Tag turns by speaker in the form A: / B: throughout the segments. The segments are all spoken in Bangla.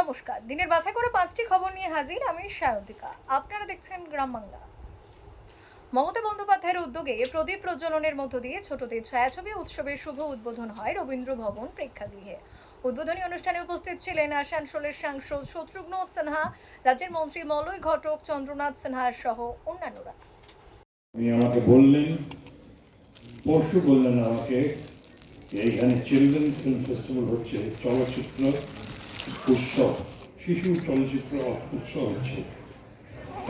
A: নমস্কার। দিনের বাছাই করে পাঁচটি খবর নিয়ে হাজির আমি সায়ন্তিকা। আপনারা দেখছেন গ্রাম বাংলা। মমতা বন্দ্যোপাধ্যায়ের উদ্যোগে প্রদীপ প্রজ্বলনের মধ্য দিয়ে ছোটদের ছায়াছবি উৎসবের শুভ উদ্বোধন হয় রবীন্দ্র ভবন প্রেক্ষাগৃহে। উদ্বোধনী অনুষ্ঠানে উপস্থিত ছিলেন আসানসোলের সাংসদ শত্রুঘ্ন সিনহা, রাজ্যের মন্ত্রী মলয় ঘটক, চন্দ্রনাথ সিনহা সহ অন্যান্যরা।
B: আমাকে বললেন, পরশু বললেন আমাকে এইখানে চিলড্রেন ফিল্ম ফেস্টিভ্যাল হচ্ছে, চলচ্চিত্র। উৎসব, শিশু চলচ্চিত্র উৎসব হচ্ছে।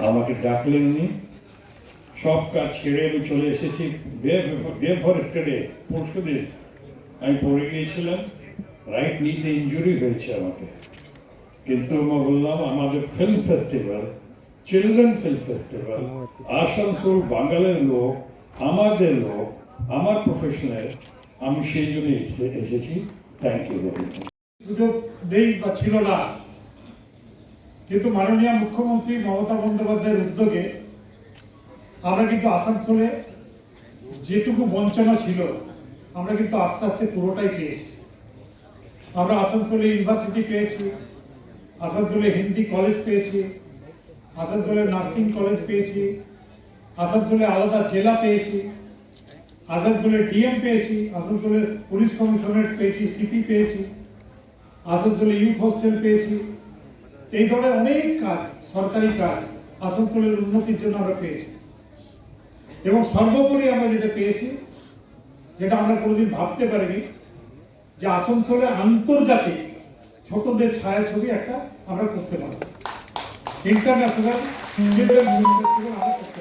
B: আমাকে ডাকলেন উনি সব কাজ ছেড়ে আমি চলে এসেছি। বে ফরেস্টেডে পরশু দিন আমি পড়ে গিয়েছিলাম। রাইট নিতে ইঞ্জুরি হয়েছে আমাকে। কিন্তু আমি বললাম, আমাদের film festival children film festival Asansol বাঙালের লোক, আমাদের লোক, আমার প্রফেশনের আমি সেই জন্য এসেছি। থ্যাংক ইউ ভেরি মাচ
C: সুযোগ নেই বা ছিল না। কিন্তু মাননীয় মুখ্যমন্ত্রী মমতা বন্দ্যোপাধ্যায়ের উদ্যোগে আমরা কিন্তু আসানসোলে যেটুকু বঞ্চনা ছিল, আমরা কিন্তু আস্তে আস্তে পুরোটাই পেয়েছি আমরা আসানসোলে ইউনিভার্সিটি পেয়েছি, আসানসোলে হিন্দি কলেজ পেয়েছি, আসানসোলে নার্সিং কলেজ পেয়েছি, আসানসোলে আলাদা জেলা পেয়েছি, আসানসোলে ডিএম পেয়েছি, আসানসোলে পুলিশ কমিশনারেট পেয়েছি, সিপি পেয়েছি। আসানসোলে ইউথ হোস্টেল পেয়েছি। এই ধরনের অনেক কাজ, সরকারি কাজ আসানসোলের উন্নতির জন্য আমরা পেয়েছি। এবং সর্বোপরি আমরা যেটা পেয়েছি, যেটা আমরা কোনোদিন ভাবতে পারিনি, যে আসানসোলে আন্তর্জাতিক ছোটদের ছায়াছবি একটা আমরা করতে পারব। ইন্টারন্যাশনাল করতে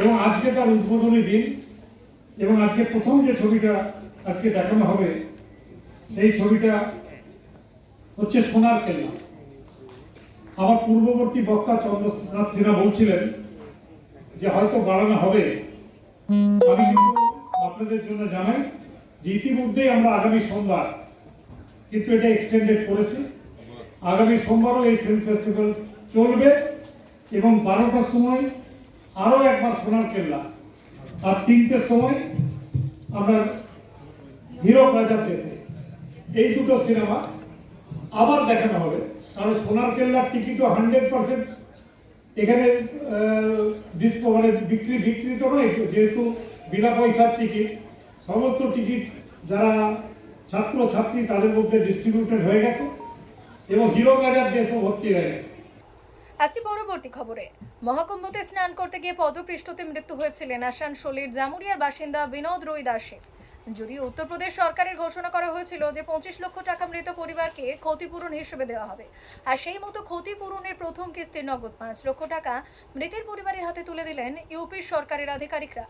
C: এবং আজকে তার উদ্বোধনী দিন, এবং আজকে প্রথম যে ছবিটা আজকে দেখানো হবে সেই ছবিটা হচ্ছে সোনার কেল্লা। আমার পূর্ববর্তী বক্তা চন্দ্রনাথ সিনহা বলছিলেন যে হয়তো বাড়ানো হবে। আমি আপনাদের জন্য জানাই যে ইতিমধ্যেই আমরা আগামী সোমবার, কিন্তু এটা এক্সটেন্ডেড করেছি। আগামী সোমবারও এই ফিল্ম ফেস্টিভ্যাল চলবে এবং বারোটার সময় আরও একবার সোনার কেল্লা। আর তিনটের সময় আমরা হিরো রাজার দেশে। এই দুটো সিনেমা আবার দেখানো হবে। কারণ সোনার কেল্লার টিকিটও হান্ড্রেড পার্সেন্ট এখানে মানে বিক্রি বিক্রিত নয়, যেহেতু বিনা পয়সার টিকিট, সমস্ত টিকিট যারা ছাত্র, ছাত্রী, তাদের মধ্যে ডিস্ট্রিবিউটেড হয়ে গেছে এবং হিরো রাজার দেশও ভর্তি হয়ে গেছে।
A: আসছি পরবর্তী খবরে। মহাকুম্ভতে স্নান করতে গিয়ে পদপৃষ্ঠতে মৃত্যু হয়েছিলেন আসানসোলের জামুরিয়ার বাসিন্দা বিনোদ রই দাসের। যদিও উত্তরপ্রদেশ সরকারের ঘোষণা করা হয়েছিল যে পঁচিশ লক্ষ টাকা মৃত পরিবারকে ক্ষতিপূরণ হিসেবে দেওয়া হবে আর সেই মতো ক্ষতিপূরণের প্রথম কিস্তির নগদ পাঁচ লক্ষ টাকা মৃতের পরিবারের হাতে তুলে দিলেন ইউপির সরকারের আধিকারিকরা।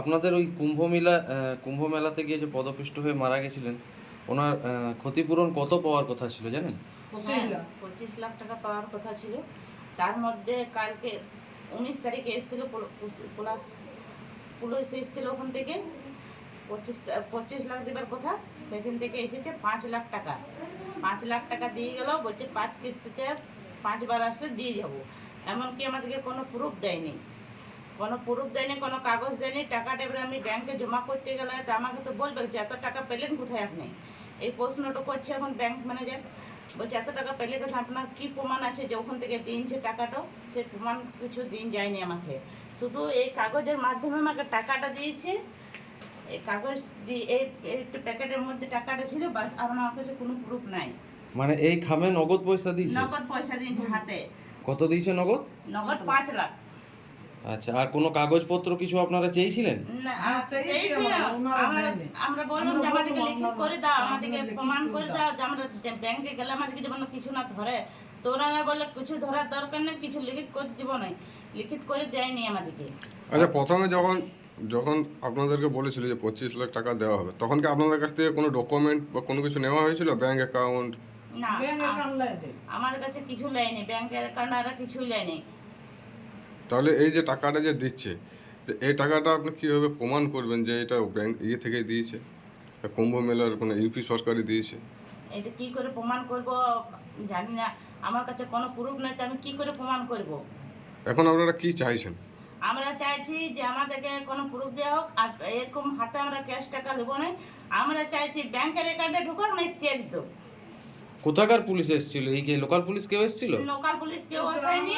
D: আপনাদের ওই কুম্ভ মেলা কুম্ভ মেলাতে গিয়ে যে পদপিষ্ট হয়ে মারা গেছিলেন ওনার ক্ষতিপূরণ কত পাওয়ার কথা ছিল জানেন?
E: হ্যাঁ পঁচিশ লাখ টাকা পাওয়ার কথা ছিল। তার মধ্যে কালকে উনিশ তারিখে এসেছিল প্লাস পুলিশ এসেছিল ওখান থেকে। পঁচিশ পঁচিশ লাখ দেবার কথা, সেখান থেকে এসেছে পাঁচ লাখ টাকা। পাঁচ লাখ টাকা দিয়ে গেল, বলছে পাঁচ কিস্তিতে পাঁচবার আসলে দিয়ে যাব। এমনকি আমাদেরকে কোনো প্রুফ দেয়নি। কোনো প্রুফ দেয়নি, কোনো কাগজ দেয়নি, টাকাটা এবারে আমি ব্যাংকে জমা করতে গেলে তো আমাকে তো বলবে যে এত টাকা পেলেন কোথায় আপনি? এই প্রশ্নটা করছে এখন ব্যাংক ম্যানেজার বলছে এত টাকা পেলে কথা আপনার কী প্রমাণ আছে যে ওখান থেকে দিনছে টাকাটাও সে প্রমাণ কিছু দিন যায়নি আমাকে। শুধু এই কাগজের মাধ্যমে আমাকে টাকাটা দিয়েছে এই কাগজ দিয়ে এই প্যাকেটের মধ্যে টাকাটা ছিল বাস আর আমার কাছে কোনো প্রুফ নাই।
D: মানে এই খামে নগদ পয়সা দিয়েছে?
E: নগদ পয়সা দিয়েছে হাতে।
D: কত দিয়েছে নগদ?
E: নগদ পাঁচ লাখ।
D: আচ্ছা আর কোনো কাগজপত্র কিছু আপনারা চেয়েছিলেন?
E: না,
F: হ্যাঁ,
E: না।
F: আমরা,
E: বললাম যে আমাদেরকে
F: বলব,
E: লিখিত করে দাও আমাদেরকে প্রমাণ
F: করে দাও।
E: যে আমরা ব্যাংকে গেলে আমাদেরকে যেমন কিছু না ধরে। তো ওনারা বলে কিছু ধরার দরকার নেই কিছু লিখিত করে দিব না লিখিত করে দেয়নি আমাদেরকে।
G: আচ্ছা প্রথমে যখন যখন আপনাদেরকে বলেছিল যে পঁচিশ লাখ টাকা দেওয়া হবে তখন কি আপনাদের কাছ থেকে কোনো ডকুমেন্ট বা কোনো কিছু নেওয়া হয়েছিল? ব্যাংক অ্যাকাউন্ট
E: না
F: ব্যাংক
E: আ-
F: অ্যাকাউন্ট লাইনে
E: আমাদের কাছে কিছু নেয়নি ব্যাংকের কারণে আর কিছুই নেয়নি
G: তাহলে এই যে টাকাটা যে দিচ্ছে তো এই টাকাটা আপনি কীভাবে প্রমাণ করবেন যে এটা ব্যাংক ইয়ে থেকে দিয়েছে? কুম্ভ মেলার কোনো ইউপি সরকারই দিয়েছে?
E: এটা কি করে প্রমাণ করব? জানি না। আমার কাছে কোনো প্রুফ নেই তো আমি কি করে প্রমাণ করব?
G: এখন আপনারা কি চাইছেন?
E: আমরা চাইছি যে আমাদেরকে কোনো প্রুফ দেওয়া হোক আর এরকম হাতে আমরা ক্যাশ টাকা দেবো না। আমরা চাইছি ব্যাংকের অ্যাকাউন্টে ঢুকুক না চেক দেবো।
D: কোথাকার পুলিশ এসেছিল? এই কি লোকাল পুলিশ কেউ এসেছিল?
E: লোকাল পুলিশ কেউ আসেনি।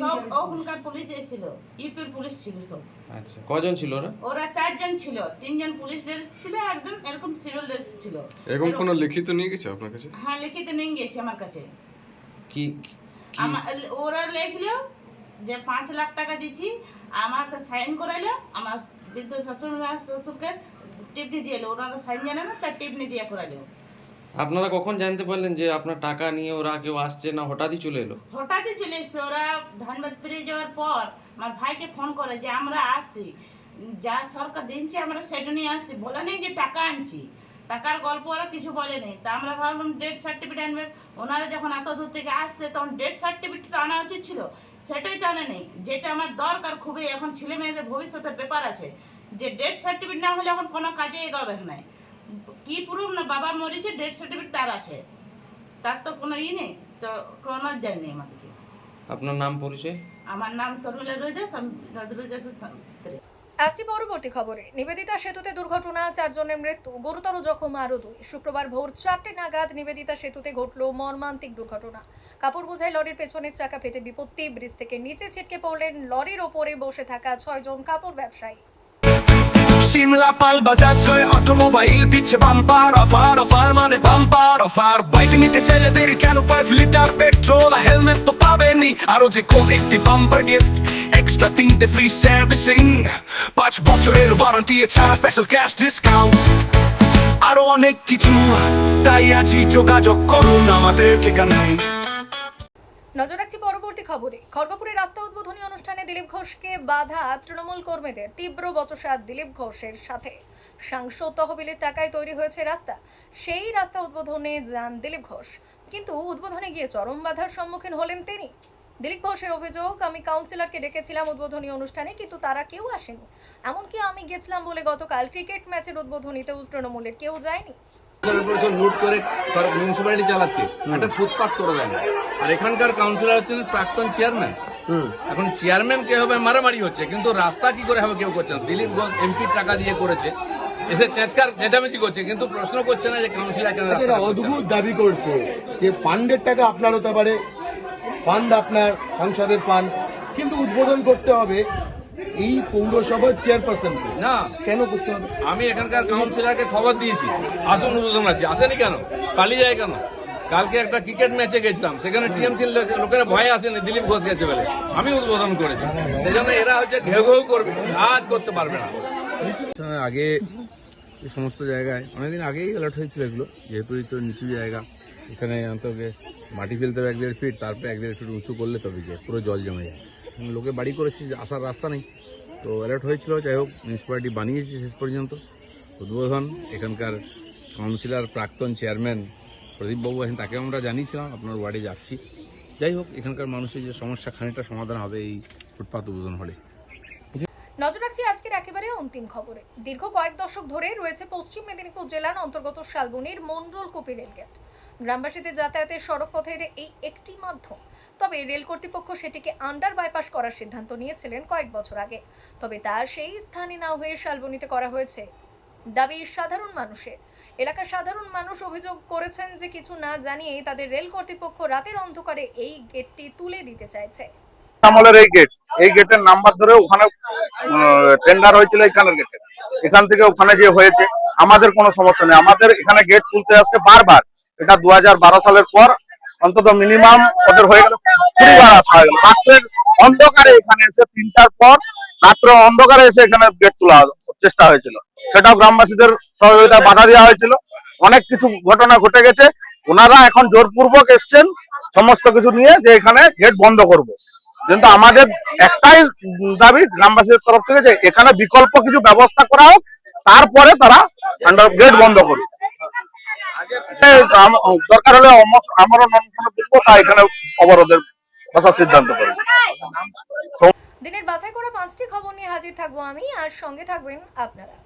E: সব ওখানকার পুলিশ এসেছিল ইউপির পুলিশ ছিল সব।
D: আচ্ছা কজন ছিল ওরা?
E: ওরা চারজন ছিল তিনজন পুলিশ ড্রেস ছিল একজন এরকম সিভিল ড্রেস ছিল।
G: এরকম কোনো লিখিত নিয়ে গেছে আপনার কাছে?
E: হ্যাঁ লিখিত নিয়ে গেছে আমার কাছে।
D: কি কি-
E: আমার ওরা লিখলো যে পাঁচ লাখ টাকা দিচ্ছি আমাকে সাইন করাইলো আমার বৃদ্ধ শাশুড় শ্বশুরকে টিপনি দিয়ে এলো ওনারা সাইন জানে না তার টিপনি দিয়ে করাইলো।
D: আপনারা কখন জানতে পারলেন যে আপনার টাকা নিয়ে ওরা কেউ আসছে না হঠাৎই চলে এলো?
E: হঠাৎই চলে এসছে। ওরা ধানবাদ পেরিয়ে যাওয়ার পর আমার ভাইকে ফোন করে যে আমরা আসছি। যা সরকার দিচ্ছে আমরা সেটা নিয়ে আসছি। বলে নেই যে টাকা আনছি। টাকার গল্প ওরা কিছু বলে নেই। তা আমরা ভাবলাম ডেথ সার্টিফিকেট আনবে। ওনারা যখন এত দূর থেকে আসছে তখন ডেথ সার্টিফিকেট আনা উচিত ছিল। সেটাই তো নেই। যেটা আমার দরকার খুবই এখন ছেলে মেয়েদের ভবিষ্যতের ব্যাপার আছে। যে ডেথ সার্টিফিকেট না হলে এখন কোনো কাজে এগোবে নাই কি প্রুফ না বাবা মরেছে ডেথ সার্টিফিকেট তার আছে। তার তো কোনো ই নেই তো কোনো দেয়নি আমাদেরকে।
D: আপনার নাম পরিচয়?
E: আমার নাম শর্মিলা রয়েছে আমি নজরুল
A: আসছি পরবর্তী খবরে। নিবেদিতা সেতুতে দুর্ঘটনা, চারজনের মৃত্যু, গুরুতর জখম আরও দুই। শুক্রবার ভোর চারটে নাগাদ নিবেদিতা সেতুতে ঘটল মর্মান্তিক দুর্ঘটনা। কাপড় বোঝাই লরির পেছনের চাকা ফেটে বিপত্তি, ব্রিজ থেকে নিচে ছিটকে পড়লেন। লরির ওপরে বসে থাকা ছয়জন কাপড় ব্যবসায়ী।
F: সিমলা পাল বাজাচ্ছে অটোমোবাইল দিচ্ছে বাম্পার অফার অফার মানে বাম্পার অফার বাইক নিতে চাইলে দেরি কেন? ফাইভ লিটার পেট্রোল হেলমেট তো পাবেনি আরও যে কোন একটি বাম্পার গিফট এক্সট্রা তিনটে ফ্রি সার্ভিসিং পাঁচ বছরের ওয়ারেন্টি এছাড়া স্পেশাল ক্যাশ ডিসকাউন্ট আরও অনেক কিছু, তাই আজই যোগাযোগ করুন আমাদের ঠিকানায়।
A: নজর রাখছি পরবর্তী খবরে। খড়গপুরে রাস্তা উদ্বোধনী অনুষ্ঠানে দিলীপ ঘোষকে বাধা তৃণমূল কর্মীদের তীব্র বচসা দিলীপ ঘোষের সাথে। সাংসদ তহবিলের টাকায় তৈরি হয়েছে রাস্তা। সেই রাস্তা উদ্বোধনে যান দিলীপ ঘোষ। কিন্তু উদ্বোধনে গিয়ে চরম বাধার সম্মুখীন হলেন তিনি। দিলীপ ঘোষের অভিযোগ, আমি কাউন্সিলরকে ডেকেছিলাম উদ্বোধনী অনুষ্ঠানে, কিন্তু তারা কেউ আসেনি। এমনকি আমি গেছিলাম বলে গতকাল ক্রিকেট ম্যাচের উদ্বোধনীতেও তৃণমূলের কেউ যায়নি।
H: প্রচুর লুট করে মিউনিসিপ্যালিটি চালাচ্ছে। একটা ফুটপাথ করে দেন আর এখানকার কাউন্সিলর হচ্ছেন প্রাক্তন চেয়ারম্যান এখন চেয়ারম্যান কে হবে মারামারি হচ্ছে কিন্তু রাস্তা কি করে হবে কেউ করছে না। দিলীপ ঘোষ এমপির টাকা দিয়ে করেছে এসে চেঁচকার চেঁচামেচি করছে কিন্তু প্রশ্ন করছে না যে কাউন্সিলর কেন না।
I: অদ্ভুত দাবি করছে যে ফান্ডের টাকা আপনার হতে পারে ফান্ড আপনার সংসদের ফান্ড কিন্তু উদ্বোধন করতে হবে এই পৌরসভার চেয়ারপারসনকে
H: না।
I: কেন করতে হবে?
H: আমি এখানকার কাউন্সিলরকে খবর দিয়েছি। আসুন উদ্বোধন আছে আসেনি কেন? পালিয়ে যায় কেন? কালকে একটা ক্রিকেট ম্যাচে গেছিলাম। সেখানে টিএমসি লোকেরা ভয়ে আসেনি। দিলীপ ঘোষ গেছে বলে। আমি উদ্বোধন করেছি। সেই জন্য এরা হচ্ছে ঘেউ ঘেউ করবে। কাজ করতে পারবে না। আগে এই সমস্ত জায়গায় অনেকদিন আগেই অ্যালার্ট হয়েছিল এগুলো। যেহেতু এই তো নিচু জায়গা। এখানে অন্তকে মাটি ফেলতে হবে এক দেড় ফিট তারপরে এক দেড় ফিট উঁচু করলে তবে গিয়ে পুরো জল জমে যায়। লোকে বাড়ি করেছে যে আসার রাস্তা নেই। তো অ্যালার্ট হয়েছিল, যাই হোক মিউনিসিপ্যালিটি বানিয়েছে শেষ পর্যন্ত। উদ্বোধন এখানকার কাউন্সিলর প্রাক্তন চেয়ারম্যান প্রদীপবাবু আছেন তাকে আমরা জানিয়েছিলাম, আপনার ওয়ার্ডে যাচ্ছি। যাই হোক, এখানকার মানুষের যে সমস্যা, খানিকটা সমাধান হবে এই ফুটপাত উদ্বোধন হলে।
A: নজর রাখছি আজকের একেবারে অন্তিম খবরে। দীর্ঘ কয়েক দশক ধরে রয়েছে পশ্চিম মেদিনীপুর জেলার অন্তর্গত শালবনির মন্ডল কুপি রেলগেট। গ্রামবাসীদের যাতায়াতের সড়ক পথের এই একটি মাধ্যম। তবে রেল কর্তৃপক্ষ সেটিকে আন্ডার বাইপাস করার সিদ্ধান্ত নিয়েছিলেন কয়েক বছর আগে। তবে তা সেই স্থানে না হয়ে শালবনিতে করা হয়েছে। দাবি সাধারণ মানুষের। এলাকার সাধারণ মানুষ অভিযোগ করেছেন যে কিছু না জানিয়েই তাদের রেল কর্তৃপক্ষ রাতের অন্ধকারে এই গেটটি তুলে দিতে চাইছে।
J: আমলের এই গেট এই গেটের নাম্বার ধরে ওখানে টেন্ডার হয়েছিল এখানের গেটে এখান থেকে ওখানে যে হয়েছে। আমাদের কোনো সমস্যা নেই। আমাদের এখানে গেট তুলতে আসছে বারবার। এটা দু হাজার বারো সালের পর অন্তত মিনিমাম ওদের হয়ে গেল বার আসা হয়ে গেল। রাত্রের অন্ধকারে এখানে এসে তিনটার পর রাত্র অন্ধকারে এসে এখানে গেট তোলা চেষ্টা হয়েছিল। সেটাও গ্রামবাসীদের সহযোগিতা বাধা দেওয়া হয়েছিল। অনেক কিছু ঘটনা ঘটে গেছে। ওনারা এখন জোরপূর্বক এসছেন সমস্ত কিছু নিয়ে যে এখানে গেট বন্ধ করব। কিন্তু আমাদের একটাই দাবি গ্রামবাসীদের তরফ থেকে যে এখানে বিকল্প কিছু ব্যবস্থা করা হোক, তারপরে তারা গেট বন্ধ করবে দরকার হলে করব তা এখানে অবরোধের কথা সিদ্ধান্ত
A: দিনের বাছাই করা পাঁচটি খবর নিয়ে হাজির থাকব আমি, আর সঙ্গে থাকবেন আপনারা।